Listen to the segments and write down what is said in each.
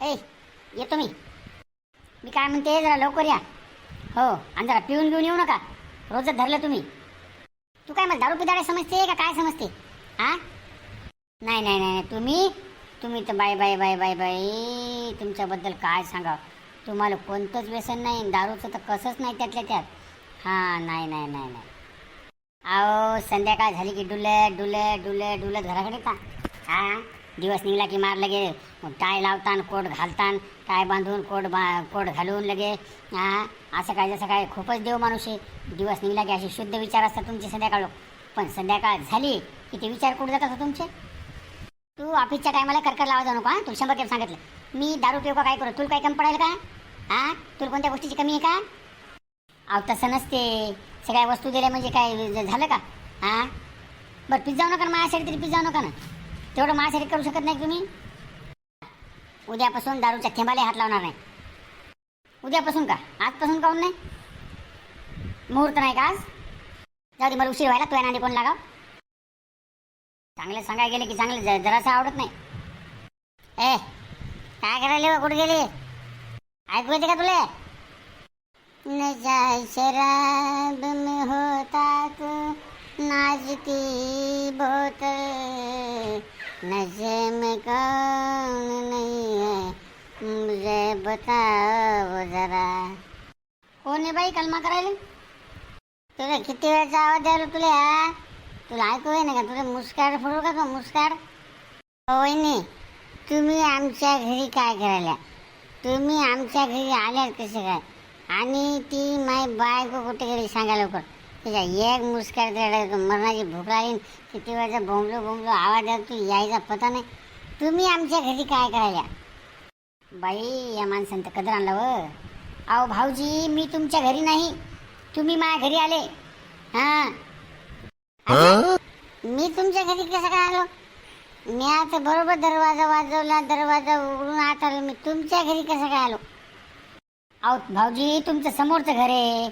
ए येतो मी. मी काय म्हणते जरा लवकर या. हो आणि जरा पिऊन घेऊन येऊ नका. रोजच धरलं तुम्ही. तू काय मला दारू पिदाडे समजते का काय समजते? हा नाही नाही नाही तुम्ही तुम्ही तर bye bye bye bye bye तुमच्याबद्दल काय सांगा तुम्हाला कोणतंच व्यसन नाही दारूचं तर कसंच नाही त्यातल्या त्यात. हां नाही नाही नाही नाही. अहो संध्याकाळ झाली की डुलत डुलत डुलत डुलत घराकडे का? हां दिवस निघला की मार लगे. टाय लावतान कोट घालतान टाय बांधून कोट बा कोट घालून लगे. हा असं काय जसं काय खूपच देव माणूस आहे. दिवस निघला की असे शुद्ध विचार असतात तुमचे संध्याकाळ पण संध्याकाळ झाली की ते विचार कुठे जातात हो तुमचे? तू ऑफिसच्या टायमाला करकर लावा जाऊ नको हां? तू शंभर टेप सांगितलं. मी दारू पिऊ का काय करू? तुला काय कमी पडेल का? हां तुला कोणत्या गोष्टीची कमी आहे का? अहो तसं नसते. सगळ्या वस्तू दिल्या म्हणजे काय झालं का? हां बरं पिझ्झा नका ना माझ्यासाठी तरी पिझ्झा नका ना. तेवढं माझ्यासाठी करू शकत नाही तुम्ही? उद्यापासून दारूच्या थेंबाला हात लावणार नाही. उद्यापासून का? आजपासून काऊन नाही? मुहूर्त नाही का आज? जाऊ दे मला उशीर व्हायला तुझ्या नांदी कोण लागाव. चांगले सांगायला गेले की चांगले जरासं आवडत नाही. ए काय करायला बा, कुठे गेली? ऐकू येते का तुला? नजाय शराब में होता तू नाचती बहुत नशे में कौन नहीं है? मुझे बताओ जरा। कोण आहे बाई कलमा करायला? तुला किती वेळचा आवाज द्यायला तुला हा? तुला ऐकू आहे ना का? तुला मुस्काड फोडू का तो हो, मुस्काड वहिनी तुम्ही आमच्या घरी काय करायला? तुम्ही आमच्या घरी आल्यात कसे काय? आणि ती माय बायको कुठे गेली सांगा लवकर. तिच्या एक मुस्कार मरणाची भूक लागली किती वेळचा बोंबलो बोंबलो आवाज तू यायचा पता नाही. तुम्ही आमच्या घरी काय करायला? बाई या माणसानं तर कदर आणला व. अहो भाऊजी मी तुमच्या घरी नाही. तुम्ही माझ्या घरी आले. हां? मी तुमच्या घरी कसं काय आलो? मी आता बरोबर दरवाजा वाजवला दरवाजा उघडून आत आलो. मी तुमच्या घरी कसं काय आलो? अहो भाऊजी तुमचं समोरचं घर आहे.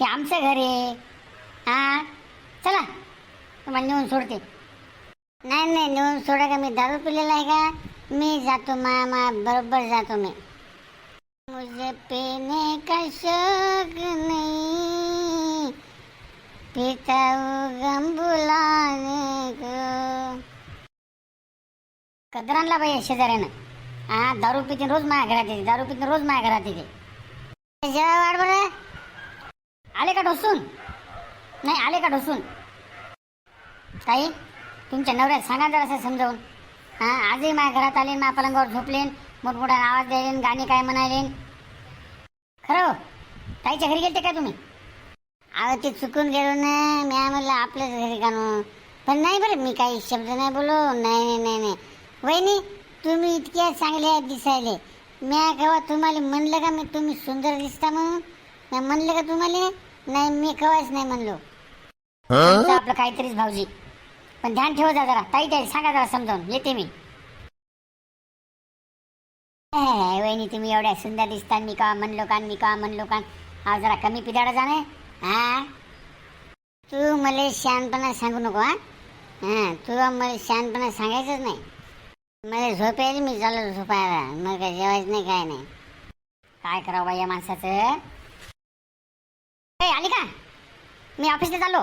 हे आमचं घर आहे. चला तुम्हाला नेऊन सोडते. नाही नाही नेऊन सोडा का मी. दारू पिलेला आहे का? मी जातो मामा बरोबर जातो मी. मुझे पीने का शौक नहीं? पीता गम बुलाने को। बाई शेजाऱ्यानं. हा दारू पिते रोज माझ्या घरात येते दारू पिते रोज माझ्या घरात येते. जेव्हा वाढ बरं. आले का ढोसून? नाही आले का ढोसून? ताई तुमच्या नवऱ्यात सांगा जर असं समजावून. हां आजही माझ्या घरात आले माझ्या पलंगावर झोपलेन मोठमोठा आवाज द्यायलेन गाणी काय म्हणायलेन. खरं हो, ताईच्या घरी गेलते का तुम्ही? अहो ते चुकून गेलो ना मी म्हणलं आपल्याच घरी कानू पण नाही बरं मी काही शब्द नाही बोलो नाही नाही नाही नाही. वहिनी तुम्ही इतक्या चांगल्या दिसायले. म्या केव्हा तुम्हाला म्हणलं का मी तुम्ही सुंदर दिसता म्हणून? मी म्हणलं का तुम्हाला? नाही मी केव्हाच नाही म्हणलो. तुमचं आपलं काहीतरीच भाऊजी. पण ध्यान ठेवा जा जरा. ताई ताई सांगा जरा समजावून. येते मी. वहिनी तुम्ही एवढ्या सुंदर दिसता मी का म्हणलो का मी का म्हणलो का हा जरा कमी पिदाडा जाणे हा? तू मला शहाणपणा सांगू नको हा? हा तू मला शहाणपणा सांगायचंच नाही. मला झोप यायली मी चाललो झोपायला. मग काय जेवायचं नाही काय नाही. काय करावं या माणसाचं? आली का मी ऑफिसला चाललो.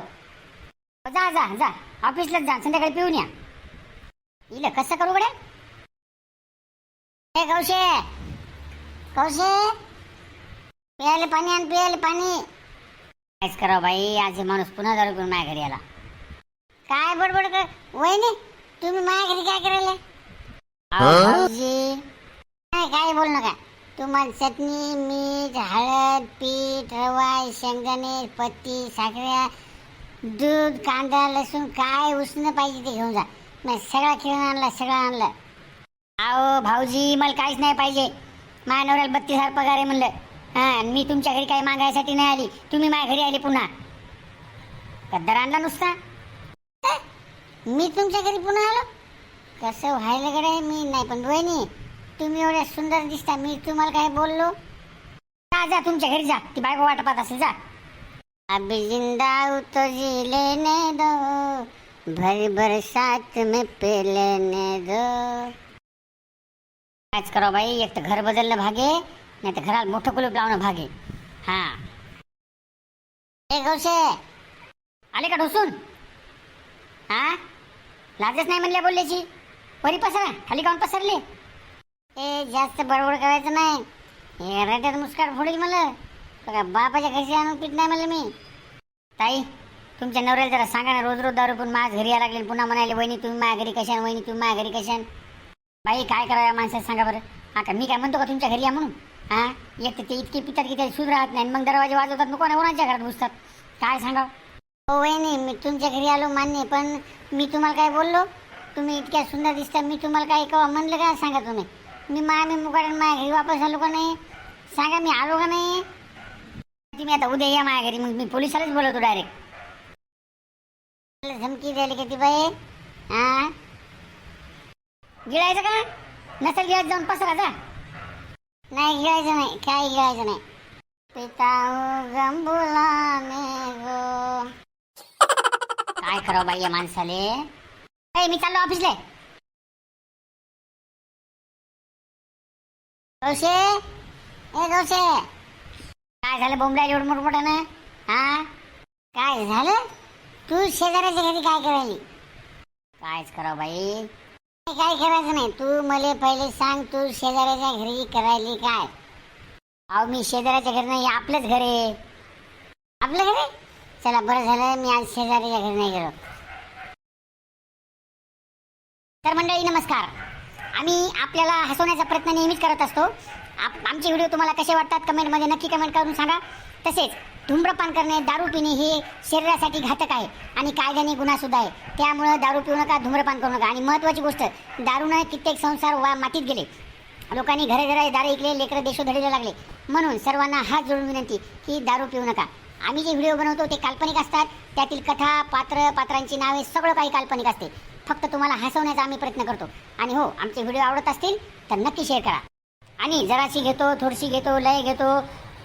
जा जा जा. ऑफिसलाच जा. संध्याकाळी पिऊन या. इलं कसं करू गड्या? ए कौशे! कौशे! पियाले पाणी आण पियाले पाणी. कायच करावं बाई आज हे माणूस पुन्हा दारू पिऊन माझ्या घरी आला. काय बडबड कर? वहिनी तुम्ही माझ्या घरी काय करायला? अहो, भाऊजी. काय काय बोल नका. तुम्हाला चटणी मीठ हळद पीठ रवा शेंगदाणे पत्ती साखऱ्या दूध कांदा लसूण काय उष्ण पाहिजे ते घेऊन जा. मी सगळा खेळून आणला सगळं आणलं. अहो भाऊजी मला काहीच नाही पाहिजे. माझ्या नवऱ्याला बत्तीस हजार पगार आहे म्हणलं. हां मी तुमच्या घरी काही मागायसाठी नाही आली. तुम्ही माझ्या घरी आली पुन्हा. गद्दार आणला नुसता. मी तुमच्या घरी पुन्हा आलो? कसं व्हायला गडे मी नाही पण वहिनी तुम्ही एवढ्या सुंदर दिसता मी तुम्हाला काय बोललो? जा जा तुमच्या घरी जा. ती बायको वाटपात असेल जा. अभी जिंदा तो जी लेने दो भर बरसात में पे लेने दो। कायच करावं बाई एक तर घर बदलणं भागे नाही तर घराला मोठं कुलूप लावणं भागे. हा. ए गौशे आले का ढोसून? हा? लाजच नाही म्हणल्या बोलल्याची? वरी पसरा खाली काऊन पसरले? ए जास्त बडबड करायचं नाही. हे रट्यात मुस्काट फोडील मला. का बापाच्या घरी आणून पीठ नाही म्हणलं मी. ताई तुमच्या नवऱ्याला जरा सांगा ना रोज रोज दारू पण माझ्या घरी यायला लागले. पुन्हा म्हणाले वहिनी तुम्ही माझ्या घरी कशान वहिनी तुम्ही माझ्या घरी कशान? बाई काय करावं माणसाला सांगा बरं. हा का मी काय म्हणतो का तुमच्या घरी या म्हणून? हा? एक तर ते इतके पितात की त्याला सुध राहत नाही मग दरवाजे वाजवतात मग कोणा कोणाच्या घरात घुसतात? काय सांगा हो वहिनी मी तुमच्या घरी आलो मान्य पण मी तुम्हाला काय बोललो? तुम्ही इतक्या सुंदर दिसता मी तुम्हाला काय कवा म्हणलं का सांगा तुम्ही? मी मा मी मुकाडून माझ्या घरी वापस आलो का नाही? सांगा मी आलो का नाही? तुम्ही आता उद्या या माझ्या घरी मग मी पोलिसालाच बोलवतो डायरेक्ट धमकी द्यायला किती बाई हा गिळायचं का? नसेल गिळायचं जाऊन पसरा जा नाही गिळायचं नाही काय गिळायचं नाही. पिता गंबुलाने गो. काय करावं बाई या माणसाले? ए मी चाललो ऑफिसला. दोषे ए दोषे काय झालं बोंबड्या एवढं मोठमोठ्यानं हा? काय झालं? तू शेजाऱ्याच्या घरी काय करायली? कायच करावं बाई. काय करायचं नाही. तू मला पहिले सांग तू शेजाऱ्याच्या घरी करायली काय? अहो मी शेजाऱ्याच्या घरी नाही आपलंच घर आहे. आपलं घर आहे? चला बरं झालं मी आज शेजाऱ्याच्या घरी नाही गेलो. तर मंडळी नमस्कार. आम्ही आपल्याला हसवण्याचा प्रयत्न नेहमीच करत असतो. आप आमचे व्हिडिओ तुम्हाला कसे वाटतात कमेंटमध्ये नक्की कमेंट करून सांगा. तसेच धूम्रपान करणे दारू पिणे हे शरीरासाठी घातक आहे आणि कायद्याने गुन्हासुद्धा आहे. त्यामुळं दारू पिऊ नका धूम्रपान करू नका. आणि महत्त्वाची गोष्ट दारूनं कित्येक संसार वा मातीत गेले. लोकांनी घरे घरे दारे ऐकले लेकरं देशोधडीला लागले. म्हणून सर्वांना हात जोडून विनंती की दारू पिऊ नका. आम्ही जे व्हिडिओ बनवतो ते काल्पनिक असतात. त्यातील कथा पात्र पात्रांची नावे सगळं काही काल्पनिक असते. फक्त तुम्हाला हसवण्याचा आम्ही प्रयत्न करतो. आणि हो आमचे व्हिडिओ आवडत असतील तर नक्की शेअर करा. आणि जराशी घेतो थोडीशी घेतो लय घेतो.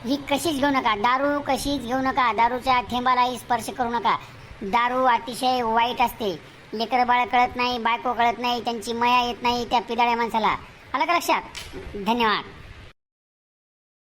ही कशीच घेऊ नका. दारू कशीच घेऊ नका. दारूच्या थेंबालाही स्पर्श करू नका. दारू अतिशय वाईट असते. लेकरं बाळ कळत नाही बायको कळत नाही त्यांची मया येत नाही त्या पिदाळ्या माणसाला. आलं का लक्षात? धन्यवाद.